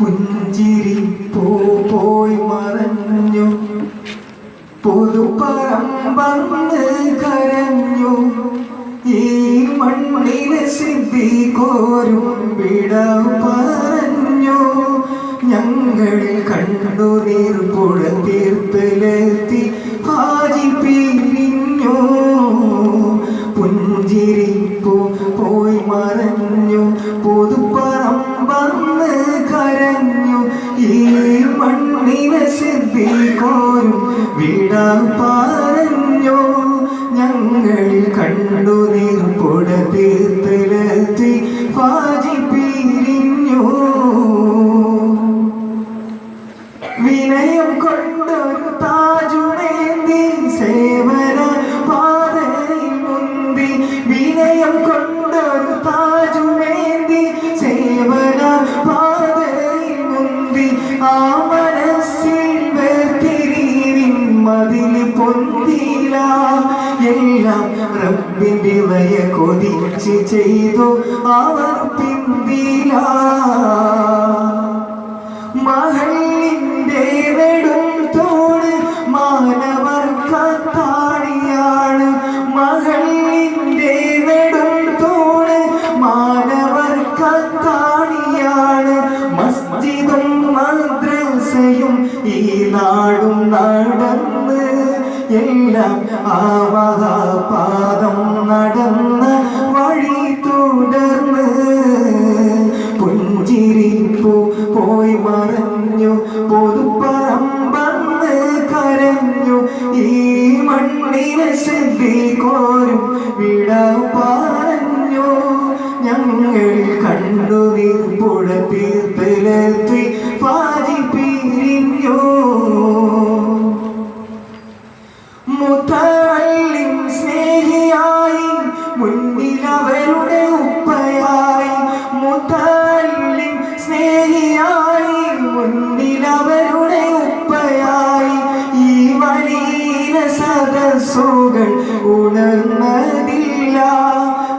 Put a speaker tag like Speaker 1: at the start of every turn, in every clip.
Speaker 1: പുഞ്ചിരി പൂ പോയി മറഞ്ഞു. പുതുപ്പറമ്പന്ന് കരഞ്ഞു. ഈ മണ്ണിലെ സിദ്ധി കോരും വിട പറഞ്ഞു. ഞങ്ങളിൽ കണ്ടു നീർപ്പുഴ തീർപ്പിലെത്തി ഹാജി പിരിഞ്ഞു. പുഞ്ചിരിപ്പു പോയി മറഞ്ഞു. പുതുപ്പറമ്പന്ന് കരഞ്ഞു. ഈ മണ്ണിനെ സിദ്ധി കോരും വിട പറഞ്ഞു ഞങ്ങളിൽ കണ്ടു നീർപ്പുഴ മതിൽ എല്ലാം റബ്ബിന്റെ വയ കൊതിച്ച് ചെയ്തു. അവർ പിന്തില നാടും നടന്ന് എല്ലാം ആ മഹാപാദം നടന്ന വഴി തുടർന്ന് പുഞ്ചിരിപ്പു പോയി മറഞ്ഞു പൊതുപ്പറമ്പന്ന് കരഞ്ഞു. ഈ മണ്ണിനെ ശ്രദ്ധി കോരും വിട പറഞ്ഞു ഞങ്ങൾ കണ്ടു നീർപ്പുഴ തീർത്തിലെത്തി സദസ്സുകൾ ഉണർന്നതില്ല.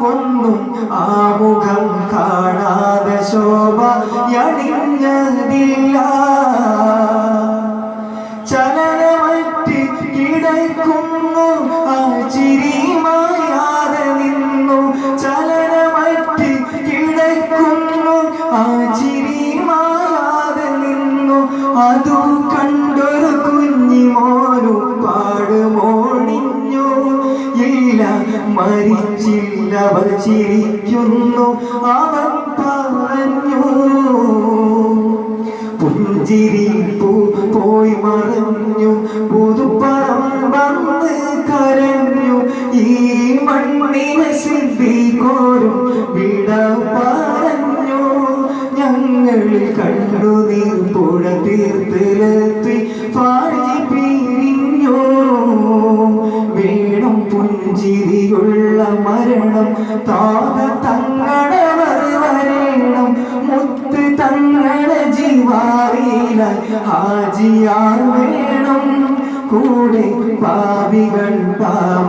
Speaker 1: ഒന്നും ആമുഖം കാണാതെ ശോഭ യണിഞ്ഞതില്ല ചലനമറ്റ് കിടക്കുന്നു ആ ചിരി മായാതെ നിന്നു. ചലനമറ്റ് കിടക്കുന്നു ആ ചിരി മായാതെ നിന്നു. അതു മരിച്ചില്ലവർ ചിരിക്കുന്നു അവൻ പറഞ്ഞു പുഞ്ചിരിപ്പു പോയി മറഞ്ഞു. പുതുപ്പറമ്പന്ന് കരഞ്ഞു. ഈ മണ്ണിനെ കോരും വിട പറഞ്ഞു. ഞങ്ങൾ കണ്ടു നീർപ്പുഴ തീർത്തിലെത്തി. പാഴി മരണം താത തങ്ങളെ വരേണം. മുത്ത് തങ്ങളെ ജീവാറിയില ഹാജിയാർ വേണം. കൂടെ പാവികൾ പാവർ